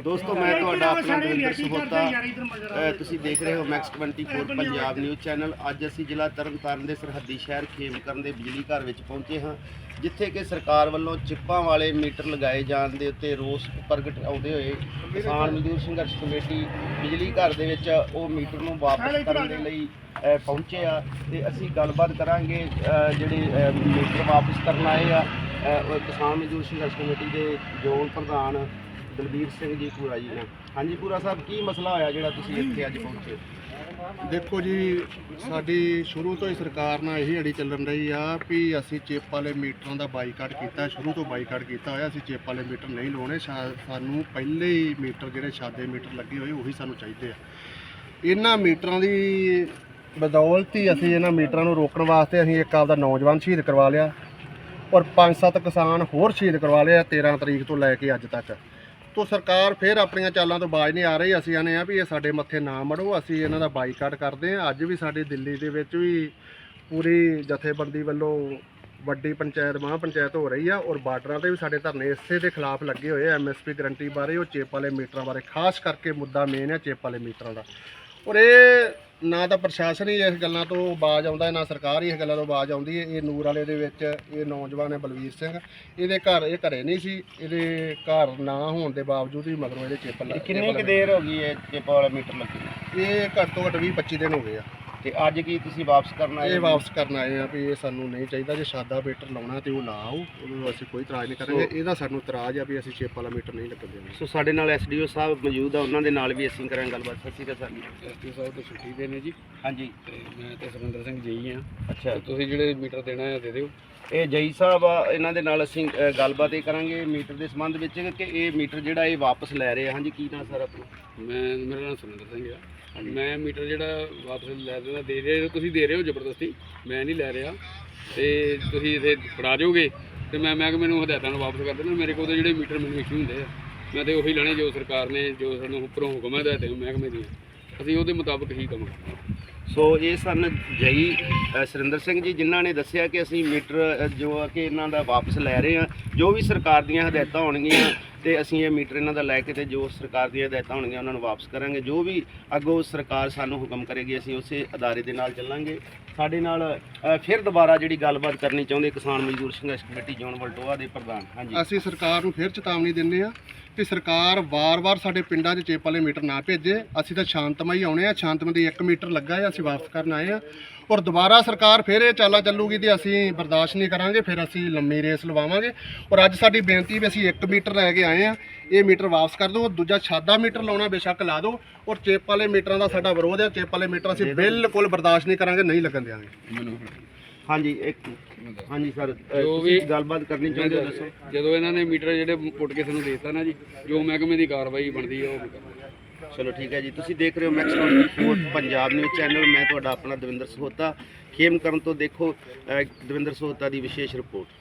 ਆਪਣਾ ਦਵਿੰਦਰ ਸਹੋਤਾ ਤੁਸੀਂ ਦੇਖ ਰਹੇ ਹੋ ਮੈਕਸ 24 ਪੰਜਾਬ ਨਿਊਜ਼ ਚੈਨਲ ਅੱਜ ਅਸੀਂ ਜ਼ਿਲ੍ਹਾ ਤਰਨਤਾਰਨ ਦੇ ਸਰਹੱਦੀ ਸ਼ਹਿਰ ਖੇਮਕਰਨ ਦੇ ਬਿਜਲੀ ਘਰ ਵਿੱਚ ਪਹੁੰਚੇ ਹਾਂ ਜਿੱਥੇ ਕਿ ਸਰਕਾਰ ਵੱਲੋਂ ਚਿੱਪਾਂ ਵਾਲੇ ਮੀਟਰ ਲਗਾਏ ਜਾਣ ਦੇ ਉੱਤੇ ਰੋਸ ਪ੍ਰਗਟ ਆਉਂਦੇ ਹੋਏ ਕਿਸਾਨ ਮਜ਼ਦੂਰ ਸੰਘਰਸ਼ ਕਮੇਟੀ ਬਿਜਲੀ ਘਰ ਦੇ ਵਿੱਚ ਉਹ ਮੀਟਰ ਨੂੰ ਵਾਪਸ ਕਰਨ ਦੇ ਲਈ ਪਹੁੰਚੇ ਆ ਤੇ ਅਸੀਂ ਗੱਲਬਾਤ ਕਰਾਂਗੇ ਜਿਹੜੇ ਮੀਟਰ ਵਾਪਸ ਕਰਨ ਆਏ ਆ ਕਿਸਾਨ ਮਜ਼ਦੂਰ ਸੰਘਰਸ਼ ਕਮੇਟੀ ਦੇ ਜ਼ੋਨ ਪ੍ਰਧਾਨ ਦਲਬੀਰ ਸਿੰਘ ਜੀ ਪੂਰਾ ਜੀ ਨਾਲ ਹਾਂਜੀ, ਪੂਰਾ ਸਾਹਿਬ, ਕੀ ਮਸਲਾ ਹੋਇਆ ਜਿਹੜਾ ਤੁਸੀਂ ਇੱਥੇ ਅੱਜ ਪਹੁੰਚੇ? ਦੇਖੋ ਜੀ, ਸਾਡੀ ਸ਼ੁਰੂ ਤੋਂ ਹੀ ਸਰਕਾਰ ਨਾਲ ਇਹੀ ਅੜੀ ਚੱਲਣ ਰਹੀ ਆ ਵੀ ਅਸੀਂ ਚਿੱਪ ਵਾਲੇ ਮੀਟਰਾਂ ਦਾ ਬਾਈਕਾਟ ਕੀਤਾ, ਸ਼ੁਰੂ ਤੋਂ ਬਾਈਕਾਟ ਕੀਤਾ ਹੋਇਆ, ਅਸੀਂ ਚਿੱਪ ਵਾਲੇ ਮੀਟਰ ਨਹੀਂ ਲਾਉਣੇ, ਸ਼ਾ- ਸਾਨੂੰ ਪਹਿਲੇ ਹੀ ਮੀਟਰ ਜਿਹੜੇ ਸਾਦੇ ਮੀਟਰ ਲੱਗੇ ਹੋਏ, ਉਹੀ ਸਾਨੂੰ ਚਾਹੀਦੇ ਆ। ਇਹਨਾਂ ਮੀਟਰਾਂ ਦੀ ਬਦੌਲਤ ਹੀ ਅਸੀਂ ਇਹਨਾਂ ਮੀਟਰਾਂ ਨੂੰ ਰੋਕਣ ਵਾਸਤੇ ਅਸੀਂ ਇੱਕ ਆਪਦਾ ਨੌਜਵਾਨ ਸ਼ਹੀਦ ਕਰਵਾ ਲਿਆ ਔਰ ਪੰਜ ਸੱਤ ਕਿਸਾਨ ਹੋਰ ਸ਼ਹੀਦ ਕਰਵਾ ਲਿਆ ਆ 13 ਤਰੀਕ ਤੋਂ ਲੈ ਕੇ ਅੱਜ ਤੱਕ। ਤੋਂ ਸਰਕਾਰ ਫਿਰ ਆਪਣੀਆਂ ਚਾਲਾਂ ਤੋਂ ਬਾਜ ਨਹੀਂ ਆ ਰਹੀ। ਅਸੀਂ ਆਨੇ ਆ ਵੀ ਇਹ ਸਾਡੇ ਮੱਥੇ ਨਾ ਮੜੋ। ਅਸੀਂ ਇਹਨਾਂ ਦਾ ਬਾਈਕਾਟ ਕਰਦੇ ਆ। ਅੱਜ ਵੀ ਸਾਡੇ ਦਿੱਲੀ ਦੇ ਵਿੱਚ ਵੀ ਪੂਰੀ ਜਥੇਬੰਦੀ ਵੱਲੋਂ ਵੱਡੀ ਪੰਚਾਇਤ ਮਹਾਂ ਪੰਚਾਇਤ ਹੋ ਰਹੀ ਆ ਔਰ ਬਾਰਡਰਾਂ ਤੇ ਵੀ ਸਾਡੇ ਧਰਨੇ ਇਸੇ ਦੇ ਖਿਲਾਫ ਲੱਗੇ ਹੋਏ ਆ। ਐਮਐਸਪੀ ਗਰੰਟੀ ਬਾਰੇ, ਉਹ ਚੇਪ ਵਾਲੇ ਮੀਟਰਾਂ ਬਾਰੇ। ਖਾਸ ਕਰਕੇ ਮੁੱਦਾ ਮੇਨ ਹੈ ਚੇਪ ਵਾਲੇ ਮੀਟਰਾਂ ਦਾ। ਔਰ ਇਹ ਨਾ ਤਾਂ ਪ੍ਰਸ਼ਾਸਨ ਹੀ ਇਸ ਗੱਲਾਂ ਤੋਂ ਬਾਜ ਆਉਂਦਾ ਹੈ, ਨਾ ਸਰਕਾਰ ਹੀ ਇਸ ਗੱਲਾਂ ਤੋਂ ਬਾਜ ਆਉਂਦੀ ਹੈ। ਇਹ ਨੂਰ ਵਾਲੇ ਦੇ ਵਿੱਚ ਇਹ ਨੌਜਵਾਨ ਹੈ ਬਲਵੀਰ ਸਿੰਘ। ਇਹਦੇ ਘਰ ਇਹ ਘਰੇ ਨਹੀਂ ਸੀ। ਇਹਦੇ ਘਰ ਨਾ ਹੋਣ ਦੇ ਬਾਵਜੂਦ ਵੀ ਮਗਰੋਂ ਇਹਦੇ ਚਿੱਪ ਲਾ ਕਿੰਨੀ ਕੁ ਦੇਰ ਹੋ ਗਈ ਇਹ ਚਿੱਪ ਵਾਲਾ ਮੀਟਰ ਲੱਗੇ? ਇਹ ਘੱਟ ਤੋਂ ਘੱਟ 20 25 ਦਿਨ ਹੋ ਗਏ ਆ। ਤੇ ਅੱਜ ਕੀ ਤੁਸੀਂ ਵਾਪਸ ਕਰਨ ਆਏ ਇਹ ਹੋ? ਵਾਪਸ ਕਰਨ ਆਏ ਆ ਵੀ ਇਹ ਸਾਨੂੰ ਨਹੀਂ ਚਾਹੀਦਾ ਜੇ ਸਾਦਾ ਮੀਟਰ ਲਾਉਣਾ ਤੇ ਉਹ ਨਾ ਆਓ ਉਹਨੂੰ ਅਸੀਂ ਕੋਈ ਇਤਰਾਜ਼ ਨਹੀਂ ਕਰਾਂਗੇ। ਇਹਦਾ ਸਾਨੂੰ ਇਤਰਾਜ਼ ਆ ਵੀ ਅਸੀਂ ਚਿੱਪ ਵਾਲਾ ਮੀਟਰ ਨਹੀਂ ਲੱਗਣ ਦੇਵਾਂਗੇ ਸੋ ਸਾਡੇ ਨਾਲ ਐਸਡੀਓ ਸਾਹਿਬ ਮੌਜੂਦ ਆ ਉਹਨਾਂ ਦੇ ਨਾਲ ਵੀ ਅਸੀਂ ਕਰਾਂਗੇ ਗੱਲਬਾਤ। ਸਤਿ ਸ਼੍ਰੀ ਅਕਾਲ ਸਰ ਐਸਪੀ ਸਾਹਿਬ ਤੋਂ ਛੁੱਟੀ ਦੇ ਨੇ ਜੀ। ਹਾਂਜੀ। ਤੇ ਮੈਂ ਤੇ ਸੁਰਿੰਦਰ ਸਿੰਘ ਜੀ ਆ। ਅੱਛਾ। ਤੁਸੀਂ ਜਿਹੜੇ ਮੀਟਰ ਦੇਣਾ ਹੈ ਦੇ ਦਿਓ। ਇਹ ਜਈ ਸਾਹਿਬ ਆ ਇਹਨਾਂ ਦੇ ਨਾਲ ਅਸੀਂ ਅ, ਗੱਲਬਾਤ ਇਹ ਕਰਾਂਗੇ ਮੀਟਰ ਦੇ ਸੰਬੰਧ ਵਿੱਚ ਕਿ ਇਹ ਮੀਟਰ ਜਿਹੜਾ ਇਹ ਵਾਪਸ ਲੈ ਰਹੇ ਆ। ਹਾਂਜੀ ਕੀ ਨਾ ਸਰ ਆਪਣਾ? ਮੈਂ ਮੇਰਾ ਨਾਮ ਸੁਰਿੰਦਰ ਸਿੰਘ ਆ। ਮੈਂ ਮੀਟਰ ਜਿਹੜਾ ਵਾਪਸ ਲੈ ਦੇਣਾ ਦੇ ਰਹੇ ਹੋ ਤੁਸੀਂ ਦੇ ਰਹੇ ਹੋ ਜ਼ਬਰਦਸਤੀ ਮੈਂ ਨਹੀਂ ਲੈ ਰਿਹਾ। ਤੇ ਤੁਸੀਂ ਇਥੇ ਫੜਾ ਜਾਓਗੇ ਤੇ ਮੈਂ ਮੈਂ ਕਿ ਮੈਨੂੰ ਹਦਾਇਤਾਂ ਨੂੰ ਵਾਪਸ ਕਰ ਦੇਣਾ ਮੇਰੇ ਕੋਲ ਤਾਂ ਜਿਹੜੇ ਮੀਟਰ ਮੈਨੂੰ ਇਸ਼ੂ ਹੁੰਦੇ ਆ ਮੈਂ ਤੇ ਉਹੀ ਲੈਣੇ ਜੋ ਸਰਕਾਰ ਨੇ ਜੋ ਸਾਨੂੰ ਉੱਪਰੋਂ ਹੁਕਮ ਹੈ ਹਦਾਇਤਾਂ ਮਹਿਕਮੇ ਦੀਆਂ। ਅਸੀਂ ਉਹਦੇ ਮੁਤਾਬਕ ਹੀ ਕਰਾਂਗੇ ਸੋ ਇਹ ਸਨ ਜਈ ਅ, ਸੁਰਿੰਦਰ ਸਿੰਘ ਜੀ ਜਿਨ੍ਹਾਂ ਨੇ ਦੱਸਿਆ ਕਿ ਅਸੀਂ ਮੀਟਰ ਜੋ ਆ ਕਿ ਇਹਨਾਂ ਦਾ ਵਾਪਸ ਲੈ ਰਹੇ ਹਾਂ। ਜੋ ਵੀ ਸਰਕਾਰ ਦੀਆਂ ਹਦਾਇਤਾਂ ਹੋਣਗੀਆਂ ਤੇ ਅਸੀਂ ਇਹ ਮੀਟਰ ਇਹਨਾਂ ਦਾ ਲੈ ਕੇ ਤੇ ਜੋ ਸਰਕਾਰ ਦੀਆਂ ਹਦਾਇਤਾਂ ਹੋਣਗੀਆਂ ਉਹਨਾਂ ਨੂੰ ਵਾਪਸ ਕਰਾਂਗੇ। ਜੋ ਵੀ ਅੱਗੋਂ ਸਰਕਾਰ ਸਾਨੂੰ ਹੁਕਮ ਕਰੇਗੀ ਅਸੀਂ ਉਸੇ ਅਦਾਰੇ ਦੇ ਨਾਲ ਚੱਲਾਂਗੇ। ਸਾਡੇ ਨਾਲ ਅ, ਫਿਰ ਦੁਬਾਰਾ ਜਿਹੜੀ ਗੱਲਬਾਤ ਕਰਨੀ ਚਾਹੁੰਦੇ ਕਿਸਾਨ ਮਜ਼ਦੂਰ ਸੰਘਰਸ਼ ਕਮੇਟੀ ਜੋਨ ਵਲਟੋਆ ਦੇ ਪ੍ਰਧਾਨ। ਹਾਂਜੀ। ਅਸੀਂ ਸਰਕਾਰ ਨੂੰ ਫਿਰ ਚੇਤਾਵਨੀ ਦਿੰਦੇ ਆ ਕਿ ਸਰਕਾਰ ਵਾਰ-ਵਾਰ ਸਾਡੇ ਪਿੰਡਾਂ 'ਚ ਚੇਪ ਵਾਲੇ ਮੀਟਰ ਨਾ ਭੇਜੇ। ਅਸੀਂ ਤਾਂ ਸ਼ਾਂਤਮਈ ਆਉਣੇ ਆ ਸ਼ਾਂਤਮਈ 1 ਮੀਟਰ ਲੱਗਾ ਹੈ ਅਸੀਂ ਵਾਪਸ ਕਰਨ ਆਏ ਆ ਔਰ ਦੁਬਾਰਾ ਸਰਕਾਰ ਫਿਰ ਇਹ ਚਾਲਾ ਚੱਲੂਗੀ ਤੇ ਅਸੀਂ ਬਰਦਾਸ਼ਤ ਨਹੀਂ ਕਰਾਂਗੇ ਫਿਰ ਅਸੀਂ ਲੰਮੀ ਰੇਸ ਲਵਾਵਾਂਗੇ। ਔਰ ਅੱਜ ਸਾਡੀ ਬੇਨਤੀ ਵੀ ਅਸੀਂ 1 ਮੀਟਰ ਲੈ ਕੇ ਆਏ ਆ ਇਹ ਮੀਟਰ ਵਾਪਸ ਕਰ ਦਿਓ ਦੂਜਾ ਸਾਦਾ ਮੀਟਰ ਲਾਉਣਾ ਬੇਸ਼ੱਕ ਲਾ ਦਿਓ ਔਰ ਚਿੱਪ ਵਾਲੇ ਮੀਟਰਾਂ ਦਾ ਸਾਡਾ ਵਿਰੋਧ ਹੈ ਚਿੱਪ ਵਾਲੇ ਮੀਟਰ ਅਸੀਂ ਬਿਲਕੁਲ ਬਰਦਾਸ਼ਤ ਨਹੀਂ ਕਰਾਂਗੇ ਨਹੀਂ ਲੱਗਣ ਦਿਆਂਗੇ। ਹਾਂਜੀ ਇੱਕ ਹਾਂਜੀ ਸਰ ਜੋ ਵੀ- ਗੱਲਬਾਤ ਕਰਨੀ ਚਾਹੁੰਦੇ ਹੋ ਦੱਸੋ। ਜਦੋਂ ਇਹਨਾਂ ਨੇ ਮੀਟਰ ਜਿਹੜੇ ਪੁੱਟ ਕੇ ਸਾਨੂੰ ਦਿੱਤਾ ਨਾ ਜੀ ਜੋ ਮਹਿਕਮੇ ਦੀ ਕਾਰਵਾਈ ਬਣਦੀ ਹੈ ਉਹ ਚਲੋ ਠੀਕ ਹੈ ਜੀ ਤੁਸੀਂ ਦੇਖ ਰਹੇ ਹੋ ਮੈਕਸ 24 ਪੰਜਾਬ ਨਿਊਜ਼ ਚੈਨਲ ਮੈਂ ਤੁਹਾਡਾ ਆਪਣਾ ਦਵਿੰਦਰ ਸਹੋਤਾ। ਖੇਮ ਕਰਨ ਤੋਂ ਦੇਖੋ ਦਵਿੰਦਰ ਸਹੋਤਾ ਦੀ ਵਿਸ਼ੇਸ਼ ਰਿਪੋਰਟ